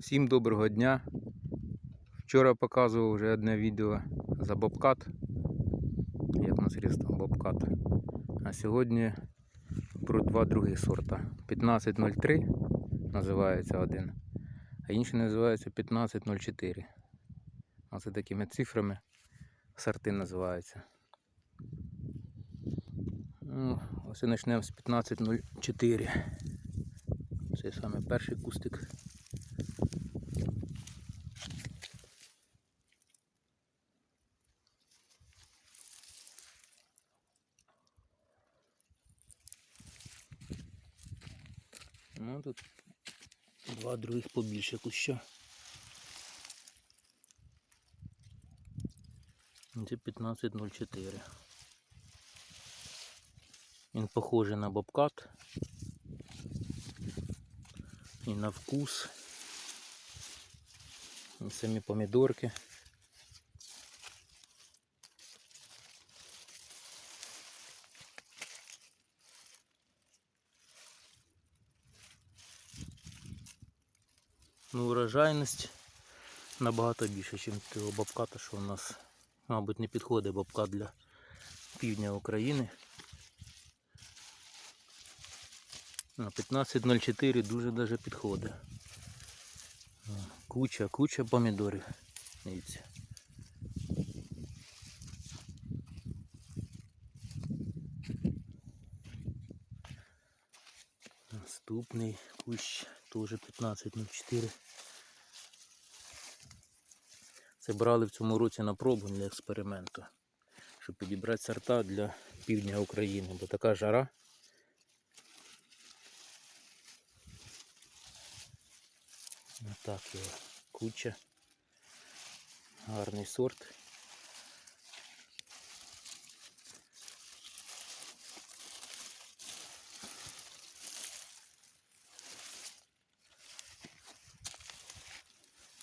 Всім доброго дня. Вчора показував вже одне відео за бобкат. Як на средство бобкат. А сьогодні про два других сорта. 1503 називається один, а інший називається 1504. А це такими цифрами сорти називаються. Ну, ось і почнемо з 1504. Це саме перший кустик. Ну тут два других побільше куща. Це 1504. Він похожий на бобкат. І на вкус. І самі помідорки. Ну, урожайність набагато більше, ніж того бобката, що у нас, мабуть, не підходить бобкат для півдня України. А 15.04 дуже даже підходить. Куча, куча помідорів. Дивіться. Наступний кущ теж 15.04. Це брали в цьому році на пробу для експерименту, щоб підібрати сорта для півдня України, бо така жара. Отак його куча. Гарний сорт.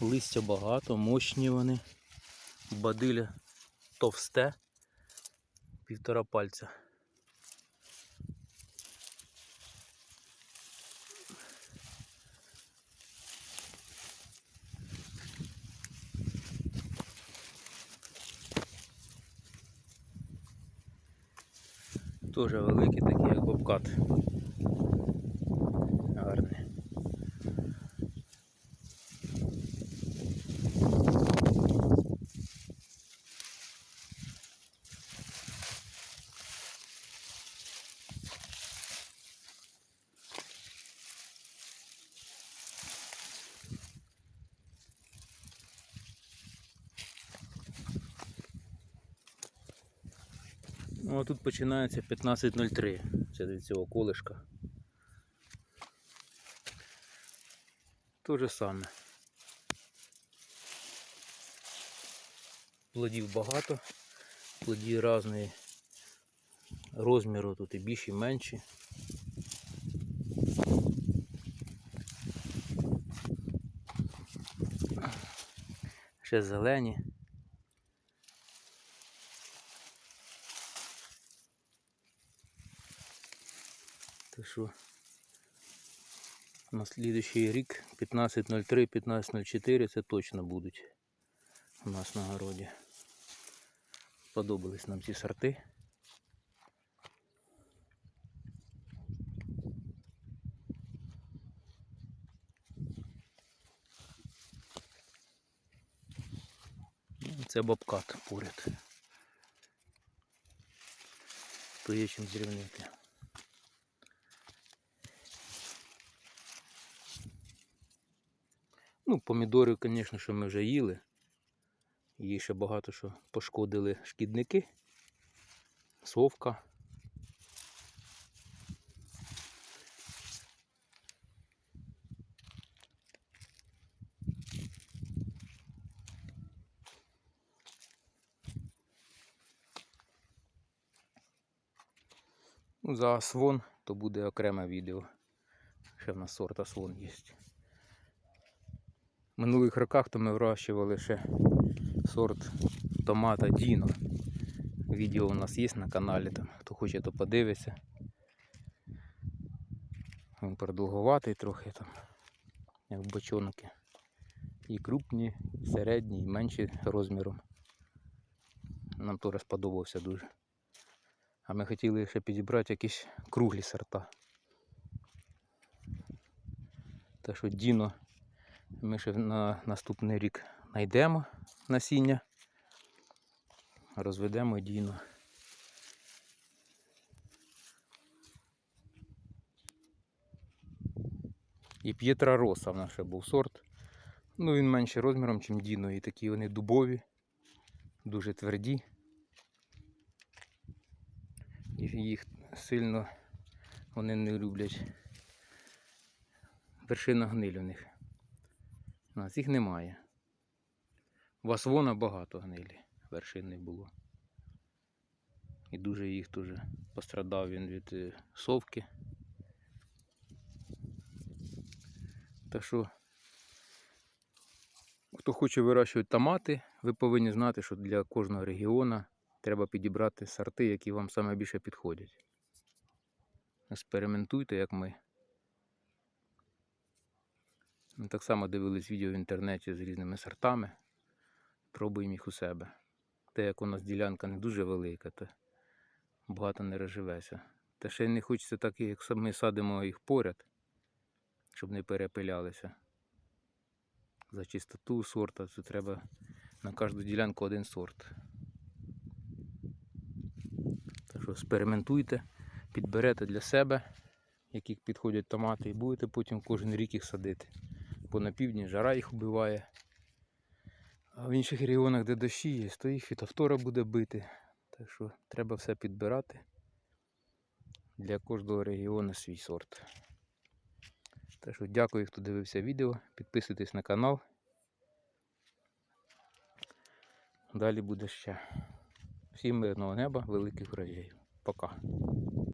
Листя багато, мощні вони. Бадиля товсте. Півтора пальця. Тоже великий такий, як бобкат. Ну, а тут починається 15.03. Це від цього колишка. То же саме. Плодів багато, плоді різної розміру, тут і більші, і менші. Ще зелені. Так що на слідуючий рік 15.03, 15.04 це точно будуть у нас на городі. Сподобались нам ці сорти. Це бобкат поряд. То є чим зрівняти. Ну, помідори, звісно, що ми вже їли. Її ще багато що пошкодили шкідники, совка. Ну, за свон то буде окреме відео. Ще в нас сорта свон є. В минулих роках то ми вирощували ще сорт томата Діно. Відео у нас є на каналі, там, хто хоче, то подивиться. Він продовгуватий трохи там, як бочонки. І крупні, і середні, і менші розміром. Нам теж сподобався дуже. А ми хотіли ще підібрати якісь круглі сорта. Так що Діно ми ще на наступний рік знайдемо насіння. Розведемо Діно. І П'єтра Роса в нас ще був сорт. Ну він менше розміром, ніж Діно. І такі вони дубові, дуже тверді. І їх сильно вони не люблять. Вершина гниль у них. У нас їх немає. У вас вона багато гнилі, вершин не було. І дуже їх дуже пострадав він від е, совки. Так що, хто хоче вирощувати томати, ви повинні знати, що для кожного регіону треба підібрати сорти, які вам саме більше підходять. Експериментуйте, як ми. Ми так само дивились відео в інтернеті з різними сортами. Пробуємо їх у себе. Те, як у нас ділянка не дуже велика, то багато не розживеться. Та ще не хочеться так, як ми садимо їх поряд, щоб не перепилялися. За чистоту сорта це треба на кожну ділянку один сорт. Так що експериментуйте, підберете для себе, які підходять томати, і будете потім кожен рік їх садити. Бо на півдні жара їх вбиває. А в інших регіонах, де дощі є, то їх фітофтора буде бити. Так що треба все підбирати. Для кожного регіону свій сорт. Так що дякую, хто дивився відео. Підписуйтесь на канал. Далі буде ще. Всім мирного неба, великих врожаїв. Пока.